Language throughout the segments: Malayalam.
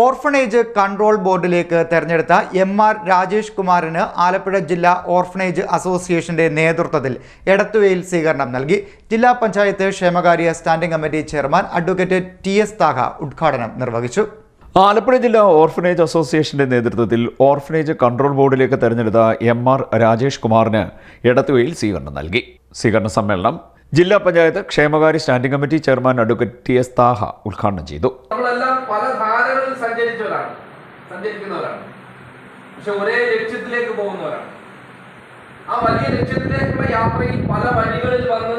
ഓർഫണേജ് കൺട്രോൾ ബോർഡിലേക്ക് തെരഞ്ഞെടുത്ത എം ആർ രാജേഷ് കുമാറിന് ആലപ്പുഴ ജില്ലാ ഓർഫണേജ് അസോസിയേഷന്റെ നേതൃത്വത്തിൽ എടത്തുവയിൽ സ്വീകരണം നൽകി. ജില്ലാ പഞ്ചായത്ത് ക്ഷേമകാര്യ standing committee chairman advocate T S Thaha ഉദ്ഘാടനം നിർവഹിച്ചു. ആലപ്പുഴ ജില്ലാ ഓർഫനേജ് അസോസിയേഷന്റെ നേതൃത്വത്തിൽ ഓർഫനേജ് കൺട്രോൾ ബോർഡിലേക്ക് തെരഞ്ഞെടുത്ത എം ആർ രാജേഷ് കുമാറിന് എടത്തുവയിൽ സ്വീകരണം നൽകി. സ്വീകരണ സമ്മേളനം ജില്ലാ പഞ്ചായത്ത് ക്ഷേമകാര്യ standing committee chairman advocate T S Thaha ഉദ്ഘാടനം ചെയ്തു. നമ്മളെല്ലാം സഞ്ചരിച്ചവരാണ്. സഞ്ചരിക്കുന്നവരാണ്. പക്ഷെ ഒരേ ലക്ഷ്യത്തിലേക്ക് പോകുന്നവരാണ്. ആ വലിയ ലക്ഷ്യത്തിലേക്കുള്ള യാത്രയിൽ പല വഴികളിൽ വന്ന്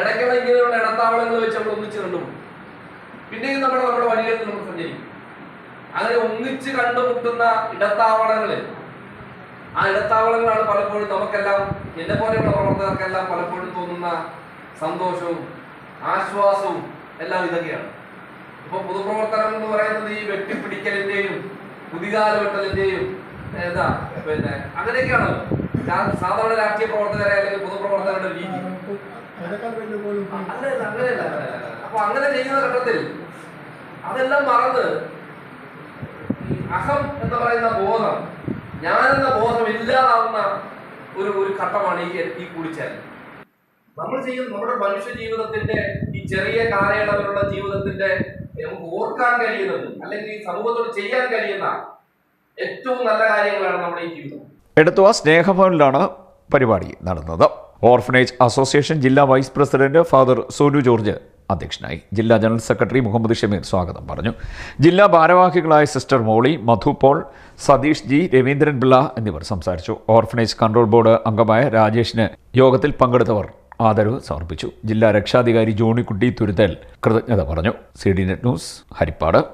ഇടയ്ക്കുള്ള ഇങ്ങനെയുള്ള ഇടത്താവളങ്ങൾ വെച്ച് നമ്മൾ ഒന്നിച്ച് കണ്ടും പിന്നെയും നമ്മൾ നമ്മുടെ വഴികളിൽ നമ്മൾ സഞ്ചരിക്കും. അങ്ങനെ ഒന്നിച്ച് കണ്ടുമുട്ടുന്ന ഇടത്താവളങ്ങളിൽ ആ ഇടത്താവളങ്ങളാണ് പലപ്പോഴും നമുക്കെല്ലാം എന്നെ പോലെയുള്ള പ്രവർത്തകർക്കെല്ലാം പലപ്പോഴും തോന്നുന്ന സന്തോഷവും ആശ്വാസവും എല്ലാം ഇതൊക്കെയാണ്. ഇപ്പൊ പൊതുപ്രവർത്തനം എന്ന് പറയുന്നത് കുതികാല വെട്ടലിന്റെയും എന്താ പിന്നെ അങ്ങനെയൊക്കെയാണല്ലോ സാധാരണ രാഷ്ട്രീയ പ്രവർത്തകരെ അല്ലെങ്കിൽ പൊതുപ്രവർത്തകരുടെ രീതി. അപ്പൊ അങ്ങനെ ചെയ്യുന്ന ഘട്ടത്തിൽ അതെല്ലാം മറന്ന് അഹം എന്ന് പറയുന്ന ബോധം ഞാൻ എന്ന ബോധം ഇല്ലാതാവുന്ന ഒരു ഒരു ഘട്ടമാണ് ഈ ഈ കൂടിച്ചേരൽ. നമ്മൾ ചെയ്യുന്ന നമ്മുടെ മനുഷ്യ ജീവിതത്തിന്റെ ഈ ചെറിയ കാലയളവിലുള്ള ജീവിതത്തിന്റെ നമുക്ക് ഓർക്കാൻ കഴിയുന്നത് അല്ലെങ്കിൽ ഈ സമൂഹത്തോട് ചെയ്യാൻ കഴിയുന്ന ഏറ്റവും നല്ല കാര്യങ്ങളാണ് നമ്മുടെ ഈ ജീവിതം. എടത്തുവ സ്നേഹഭവനിലാണ് പരിപാടി നടന്നത്. ഓർഫനേജ് അസോസിയേഷൻ ജില്ലാ vice president father Sonu George അധ്യക്ഷനായി. ജില്ലാ ജനറൽ സെക്രട്ടറി മുഹമ്മദ് ഷമീർ സ്വാഗതം പറഞ്ഞു. ജില്ലാ ഭാരവാഹികളായ സിസ്റ്റർ മോളി മധു പോൾ സതീഷ് ജി രവീന്ദ്രൻ പിള്ള എന്നിവർ സംസാരിച്ചു. ഓർഫനേജ് കൺട്രോൾ ബോർഡ് അംഗമായ രാജേഷിന് യോഗത്തിൽ പങ്കെടുത്തവർ ആദരവ് സമർപ്പിച്ചു. ജില്ലാ രക്ഷാധികാരി ജോണിക്കുട്ടി തുരുത്തൽ കൃതജ്ഞത പറഞ്ഞു. C D net news Haripad.